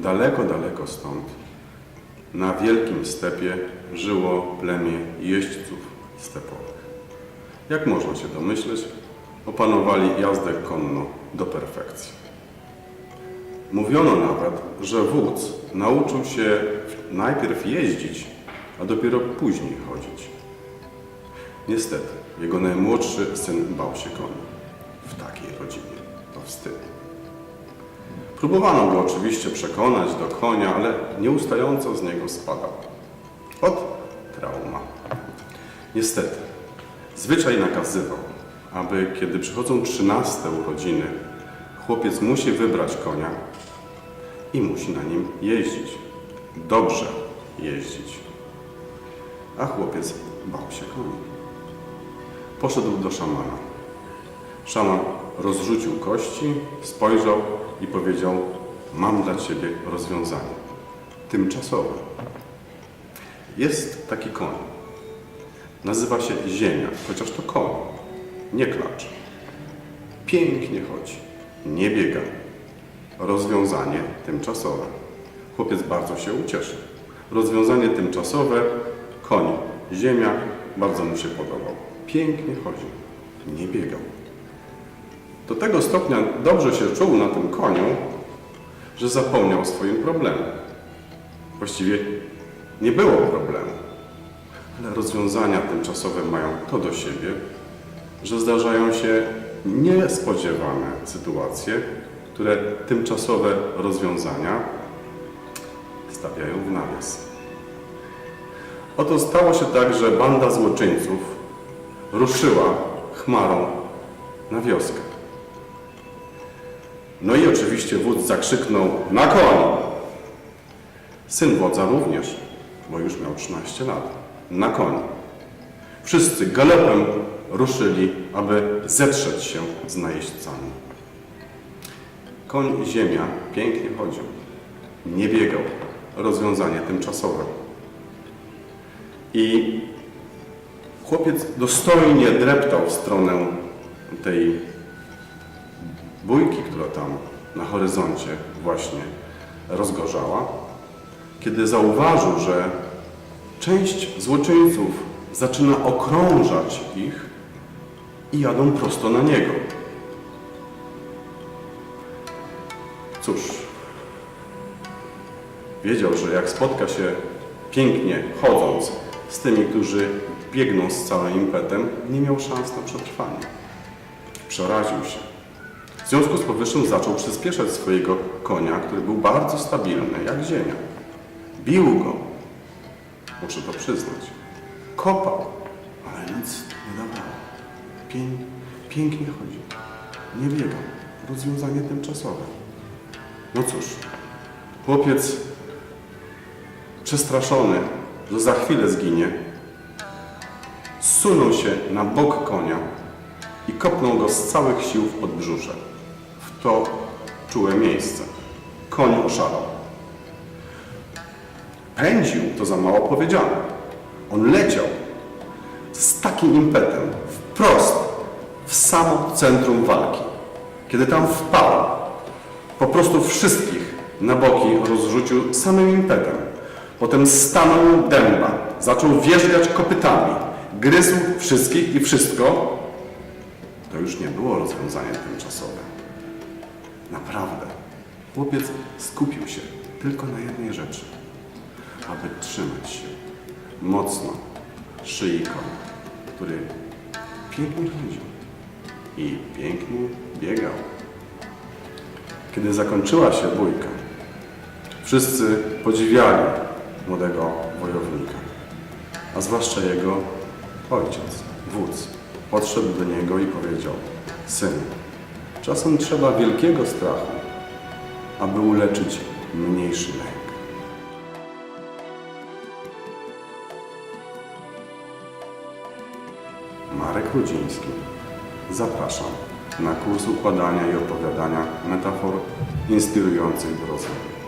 daleko, daleko stąd, na wielkim stepie żyło plemię jeźdźców stepowych. Jak można się domyśleć, opanowali jazdę konno do perfekcji. Mówiono nawet, że wódz nauczył się najpierw jeździć, a dopiero później chodzić. Niestety, jego najmłodszy syn bał się koni. W takiej rodzinie to wstyd. Próbowano go oczywiście przekonać do konia, ale nieustająco z niego spadał. Od trauma. Niestety, zwyczaj nakazywał, aby kiedy przychodzą trzynaste urodziny, chłopiec musi wybrać konia i musi na nim jeździć. Dobrze jeździć. A chłopiec bał się koni. Poszedł do szamana. Szaman rozrzucił kości, spojrzał i powiedział: Mam dla ciebie rozwiązanie. Tymczasowe. Jest taki koń. Nazywa się Ziemia, chociaż to koń, nie klacz. Pięknie chodzi, nie biega. Rozwiązanie tymczasowe. Chłopiec bardzo się ucieszył. Rozwiązanie tymczasowe, koń, ziemia, bardzo mu się podobał. Pięknie chodził, nie biegał. Do tego stopnia dobrze się czuł na tym koniu, że zapomniał o swoim problemie. Właściwie nie było problemu, ale rozwiązania tymczasowe mają to do siebie, że zdarzają się niespodziewane sytuacje, które tymczasowe rozwiązania stawiają w nawias. Oto stało się tak, że banda złoczyńców ruszyła chmarą na wioskę. No i oczywiście wódz zakrzyknął na koń! Syn wodza również, bo już miał 13 lat, na koń. Wszyscy galopem ruszyli, aby zetrzeć się z najeźdźcami. Koń ziemia pięknie chodził, nie biegał, rozwiązanie tymczasowe. I chłopiec dostojnie dreptał w stronę tej bójki, która tam na horyzoncie właśnie rozgorzała, kiedy zauważył, że część złoczyńców zaczyna okrążać ich i jadą prosto na niego. Cóż, wiedział, że jak spotka się pięknie chodząc z tymi, którzy biegną z całym impetem, nie miał szans na przetrwanie. Przeraził się. W związku z powyższym zaczął przyspieszać swojego konia, który był bardzo stabilny, jak ziemia. Bił go, muszę to przyznać. Kopał, ale nic nie dawało. Pię pięknie chodził. Nie biegał. Rozwiązanie tymczasowe. No cóż, chłopiec przestraszony, że za chwilę zginie, zsunął się na bok konia i kopnął go z całych sił w podbrzusze, to czułe miejsce. Koń oszalał. Pędził, to za mało powiedziane. On leciał z takim impetem, wprost, w samo centrum walki. Kiedy tam wpadł, po prostu wszystkich na boki rozrzucił samym impetem. Potem stanął dęba, zaczął wierzgać kopytami, gryzł wszystkich i wszystko. To już nie było rozwiązanie tymczasowe. Naprawdę. Chłopiec skupił się tylko na jednej rzeczy. Aby trzymać się mocno konia, który pięknie chodził i pięknie biegał. Kiedy zakończyła się bójka, wszyscy podziwiali młodego wojownika, a zwłaszcza jego ojciec, wódz. Podszedł do niego i powiedział: Syn, czasem trzeba wielkiego strachu, aby uleczyć mniejszy lęk. Marek Rudziński. Zapraszam na kurs układania i opowiadania metafor inspirujących do rozwoju.